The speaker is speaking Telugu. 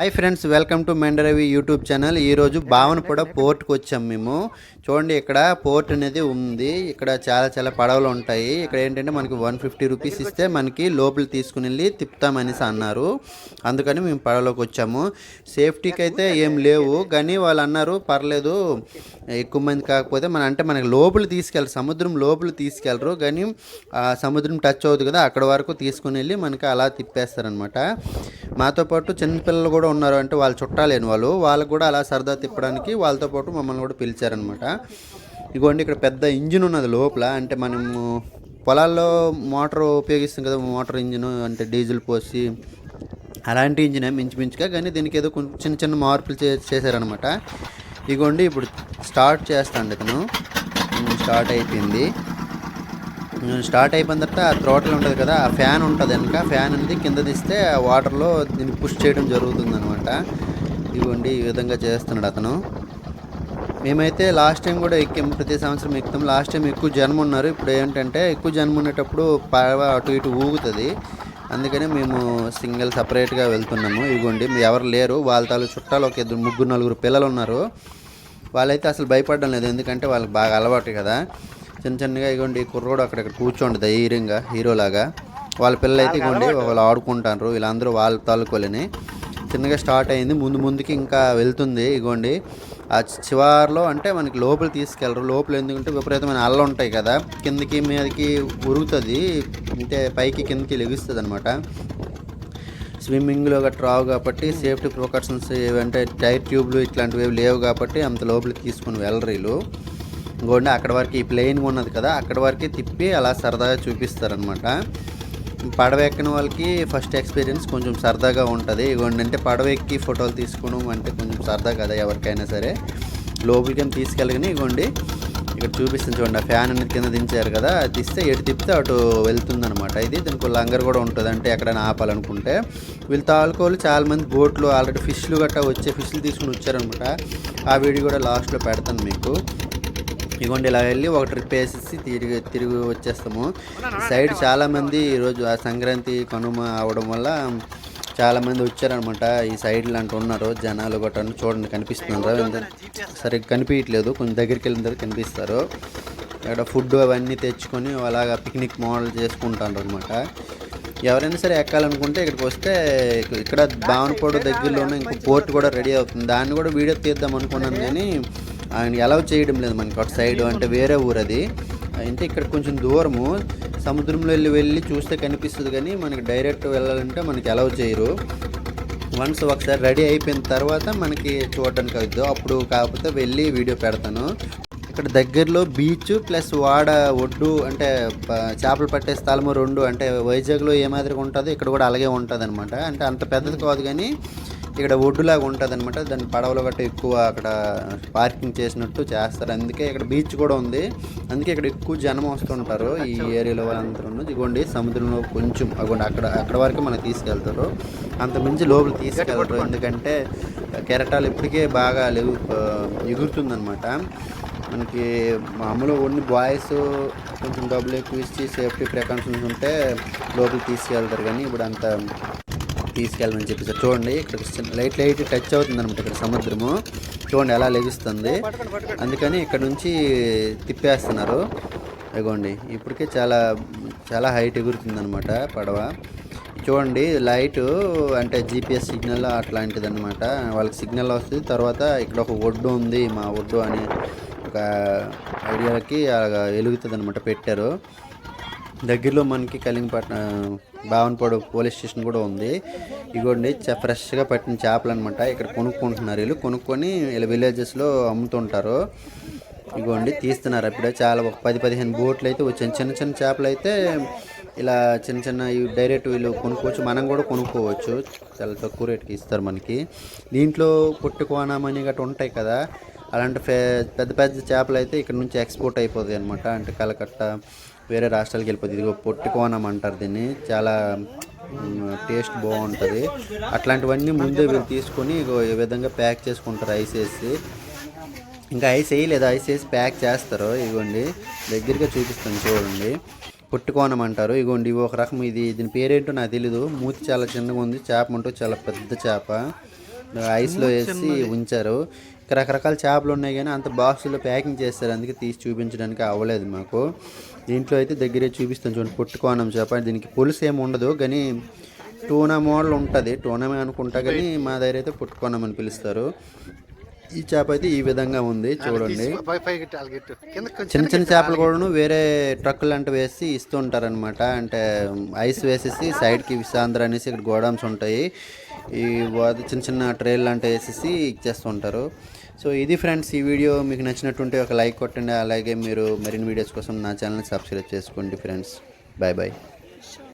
Hi friends welcome to Mendaravi YouTube channel ఈరోజు భావనపూడ పోర్ట్కి వచ్చాం మేము. చూడండి ఇక్కడ పోర్ట్ అనేది ఉంది. ఇక్కడ చాలా చాలా పడవలు ఉంటాయి. ఇక్కడ ఏంటంటే మనకి వన్ ఫిఫ్టీ రూపీస్ ఇస్తే మనకి లోపల తీసుకుని వెళ్ళి తిప్పుతామనేసి అన్నారు. అందుకని మేము పడవలోకి వచ్చాము. సేఫ్టీకి అయితే ఏం లేవు. కానీ వాళ్ళు అన్నారు పర్లేదు ఎక్కువ మంది కాకపోతే మన అంటే మనకి లోపల తీసుకెళ్ళరు. సముద్రం లోపల తీసుకెళ్ళరు. కానీ సముద్రం టచ్ అవుతుంది కదా అక్కడ వరకు తీసుకుని వెళ్ళి మనకి అలా తిప్పేస్తారనమాట మాతో పాటు చిన్నపిల్లలు కూడా ఉన్నారు అంటే వాళ్ళు చుట్టాలేని వాళ్ళు వాళ్ళకు కూడా అలా సరదా తిప్పడానికి వాళ్ళతో పాటు మమ్మల్ని కూడా పిలిచారనమాట ఇగోండి ఇక్కడ పెద్ద ఇంజిన్ ఉన్నది లోపల అంటే మనము పొలాల్లో మోటార్ ఉపయోగిస్తాం కదా మోటార్ ఇంజిన్ అంటే డీజిల్ పోసి అలాంటి ఇంజినే మించుమించుగా కానీ దీనికి ఏదో కొంచెం చిన్న చిన్న మార్పులు చే చేశారనమాట ఇగోండి ఇప్పుడు స్టార్ట్ చేస్తాండి ఇతను. స్టార్ట్ అయిపోయింది. స్టార్ట్ అయిపోయిన తర్వాత ఆ థ్రోటల్ ఉంటుంది కదా ఆ ఫ్యాన్ ఉంటుంది వెనక ఫ్యాన్ అనేది కింద తీస్తే ఆ వాటర్లో దీన్ని పుష్ చేయడం జరుగుతుంది అనమాట ఇదిగోండి ఈ విధంగా చేస్తున్నాడు అతను. మేమైతే లాస్ట్ టైం కూడా ఎక్కాము ప్రతి సంవత్సరం ఎక్కుతాం. లాస్ట్ టైం ఎక్కువ జనం ఉన్నారు. ఇప్పుడు ఏంటంటే ఎక్కువ జనం ఉండేటప్పుడు పడవ అటు ఇటు ఊగుతుంది. అందుకనే మేము సింగిల్ సపరేట్గా వెళ్తున్నాము. ఇవ్వండి ఎవరు లేరు. వాళ్ళ తాలూ చుట్టాలు ఒక ఇద్దరు ముగ్గురు నలుగురు పిల్లలు ఉన్నారు. వాళ్ళైతే అసలు భయపడడం లేదు. ఎందుకంటే వాళ్ళకి బాగా అలవాటు కదా. చిన్న చిన్నగా ఇగోండి కుర్రోడు అక్కడక్కడ కూర్చోండి ధైర్యంగా హీరోలాగా వాళ్ళ పిల్లలు అయితే ఇగోండి వాళ్ళు ఆడుకుంటారు వీళ్ళందరూ వాళ్ళ తాలూకోలేని. చిన్నగా స్టార్ట్ అయింది ముందు ముందుకి ఇంకా వెళ్తుంది ఇగోండి. ఆ చివార్లో అంటే మనకి లోపల తీసుకెళ్ళరు లోపల ఎందుకంటే విపరీతమైన అల్ల ఉంటాయి కదా. కిందకి మీదకి ఉరుగుతుంది అంటే పైకి కిందకి లెగుస్తుంది అనమాట స్విమ్మింగ్లో గట్రా రావు కాబట్టి సేఫ్టీ ప్రికాషన్స్ ఏవంటే టైర్ ట్యూబ్లు ఇట్లాంటివి ఏవి లేవు కాబట్టి అంత లోపలికి తీసుకుని వెళ్ళరు వీళ్ళు. గోండి అక్కడ వరకు ఈ ప్లెయిన్గా ఉన్నది కదా అక్కడ వరకు తిప్పి అలా సరదాగా చూపిస్తారనమాట పడవ ఎక్కిన వాళ్ళకి ఫస్ట్ ఎక్స్పీరియన్స్ కొంచెం సరదాగా ఉంటుంది. ఇవ్వండి అంటే పడవ ఎక్కి ఫోటోలు తీసుకోవడం అంటే కొంచెం సరదా కదా ఎవరికైనా సరే. లోపలికి ఏం తీసుకెళ్ళగానే ఇవ్వండి ఇక్కడ చూపిస్తుంది చూడండి ఆ ఫ్యాన్ అనేది కింద దించారు కదా అది తీస్తే ఎటు తిప్పితే అటు వెళ్తుంది అనమాట ఇది దీనికి లంగర్ కూడా ఉంటుంది అంటే ఎక్కడైనా ఆపాలనుకుంటే. వీళ్ళు తాలుకోవాలి చాలామంది బోట్లు ఆల్రెడీ ఫిష్లు గట్టా వచ్చే ఫిష్లు తీసుకుని వచ్చారనమాట ఆ వీడియో కూడా లాస్ట్లో పెడతాను మీకు. ఇగోండి ఇలా వెళ్ళి ఒక ట్రిప్ వేసేసి తిరిగి తిరిగి వచ్చేస్తాము. సైడ్ చాలా మంది ఈరోజు ఆ సంక్రాంతి కనుమ అవడం వల్ల చాలా మంది వచ్చారనమాట ఈ సైడ్ లాంటి ఉన్నారు జనాలు గట్రా చూడండి కనిపిస్తున్నారు? సరిగ్గా కనిపించట్లేదు కొంచెం దగ్గరికి వెళ్ళిన తర్వాత కనిపిస్తారు. ఇక్కడ ఫుడ్ అవన్నీ తెచ్చుకొని అలాగా పిక్నిక్ మోడల్ చేసుకుంటారు అనమాట ఎవరైనా సరే ఎక్కాలనుకుంటే ఇక్కడికి వస్తే ఇక్కడ భావనపాడు దగ్గరలోనే ఇంకో పోర్ట్ కూడా రెడీ అవుతుంది. దాన్ని కూడా వీడియో తీద్దాం అనుకున్నాను కానీ ఆయన అలౌ చేయడం లేదు మనకి అటు సైడ్ అంటే వేరే ఊరు అది అంటే ఇక్కడ కొంచెం దూరము. సముద్రంలో వెళ్ళి వెళ్ళి చూస్తే కనిపిస్తుంది కానీ మనకి డైరెక్ట్ వెళ్ళాలంటే మనకి అలౌ చేయరు. వన్స్ ఒకసారి రెడీ అయిపోయిన తర్వాత మనకి చూడడానికి అవుతుంది అప్పుడు కాకపోతే వెళ్ళి వీడియో పెడతాను. ఇక్కడ దగ్గరలో బీచ్ ప్లస్ వాడ ఒడ్డు అంటే చేపలు పట్టే స్థలము రెండు. అంటే వైజాగ్లో ఏ మాదిరిగా ఉంటుందో ఇక్కడ కూడా అలాగే ఉంటుంది అనమాట అంటే అంత పెద్దది కాదు కానీ ఇక్కడ ఒడ్డులాగా ఉంటుంది అనమాట దాని పడవలు గట్ట ఎక్కువ అక్కడ పార్కింగ్ చేసినట్టు చేస్తారు. అందుకే ఇక్కడ బీచ్ కూడా ఉంది. అందుకే ఇక్కడ ఎక్కువ జనం వస్తుంటారు ఈ ఏరియాలో వాళ్ళందరూ ఇదిగోండి సముద్రంలో కొంచెం అగోండి అక్కడ అక్కడ వరకు మనకు తీసుకెళ్తారు. అంత మించి లోపల తీసుకెళ్తారు ఎందుకంటే కెరటాలు ఇప్పటికే బాగా లేవు ఎగురుతుందనమాట మనకి మామూలు ఓన్లీ బాయ్స్ కొంచెం డబ్బులు ఎక్కువ ఇచ్చి సేఫ్టీ ప్రికాషన్స్ ఉంటే లోపలికి తీసుకెళ్తారు. కానీ ఇప్పుడు అంత తీసుకెళ్ళమని చెప్పేసి చూడండి ఇక్కడ లైట్ లైట్ టచ్ అవుతుంది అనమాట ఇక్కడ సముద్రము. చూడండి ఎలా లెగుస్తుంది. అందుకని ఇక్కడ నుంచి తిప్పేస్తున్నారు. ఇగోండి ఇప్పటికే చాలా చాలా హైట్ ఎగురుతుంది అనమాట పడవ. చూడండి లైట్ అంటే జీపీఎస్ సిగ్నల్ అట్లాంటిది అనమాట వాళ్ళకి సిగ్నల్ వస్తుంది. తర్వాత ఇక్కడ ఒక ఒడ్డు ఉంది. మా ఒడ్డు అని ఒక ఐడియాకి వెలుగుతుంది అనమాట పెట్టారు. దగ్గరలో మనకి కలింగపట్నం బావనపాడు పోలీస్ స్టేషన్ కూడా ఉంది. ఇగోండి ఫ్రెష్గా పట్టిన చేపలు అనమాట ఇక్కడ కొనుక్కుంటున్నారు వీళ్ళు. కొనుక్కొని వీళ్ళ విలేజెస్లో అమ్ముతుంటారు. ఇగోండి తీస్తున్నారు అప్పుడే. చాలా ఒక పది పదిహేను బోట్లు అయితే వచ్చాయి. చిన్న చిన్న చేపలు అయితే ఇలా చిన్న చిన్న డైరెక్ట్ వీళ్ళు కొనుక్కోవచ్చు. మనం కూడా కొనుక్కోవచ్చు. చాలా తక్కువ రేటుకి ఇస్తారు మనకి. దీంట్లో పుట్టుకోనామని గట్రా ఉంటాయి కదా. అలాంటి ఫే పెద్ద పెద్ద చేపలు అయితే ఇక్కడ నుంచి ఎక్స్పోర్ట్ అయిపోతాయి అనమాట అంటే కలకట్ట వేరే రాష్ట్రాలకు వెళ్ళిపోతుంది ఇదిగో పొట్టుకోనం అంటారు దీన్ని. చాలా టేస్ట్ బాగుంటుంది. అట్లాంటివన్నీ ముందే వీళ్ళు తీసుకొని ఈ విధంగా ప్యాక్ చేసుకుంటారు ఐస్ వేసి. ఇంకా ఐస్ వేయలేదు. ఐస్ వేసి ప్యాక్ చేస్తారు. ఇగోండి దగ్గరగా చూపిస్తాను చూడండి. పుట్టుకోనం అంటారు. ఇగోండి ఇవి ఒక రకం. ఇది దీని పేరేంటో నాకు తెలీదు. మూతి చాలా చిన్నగా ఉంది. చేప అంటూ చాలా పెద్ద చేప. ఐస్లో వేసి ఉంచారు. రకరకాల చేపలు ఉన్నాయి కానీ అంత బాక్సులో ప్యాకింగ్ చేస్తారు. అందుకే తీసి చూపించడానికి అవ్వలేదు మాకు. దీంట్లో అయితే దగ్గరే చూపిస్తాను చూడండి. పుట్టుకోనం చేప. దీనికి పులుసు ఏమి ఉండదు. కానీ టూనా మోడల్ ఉంటుంది. టూనమే అనుకుంటా కానీ మా దగ్గర అయితే పుట్టుకోనం అని పిలుస్తారు. ఈ చేప అయితే ఈ విధంగా ఉంది చూడండి. చిన్న చిన్న చేపలు కూడాను వేరే ట్రక్కులు అంటే వేసి ఇస్తూ ఉంటారనమాట అంటే ఐస్ వేసేసి సైడ్కి విసాంధ్ర అనేసి ఇక్కడ గోడౌన్స్ ఉంటాయి. ఈ చిన్న చిన్న ట్రైల్ లాంటివి వేసేసి ఇచ్చేస్తూ ఉంటారు. సో ఇది ఫ్రెండ్స్ ఈ వీడియో మీకు నచ్చినట్టుంటే ఒక లైక్ కొట్టండి. అలాగే మీరు మరిన్ని వీడియోస్ కోసం నా ఛానల్ని సబ్స్క్రైబ్ చేసుకోండి ఫ్రెండ్స్. Bye bye.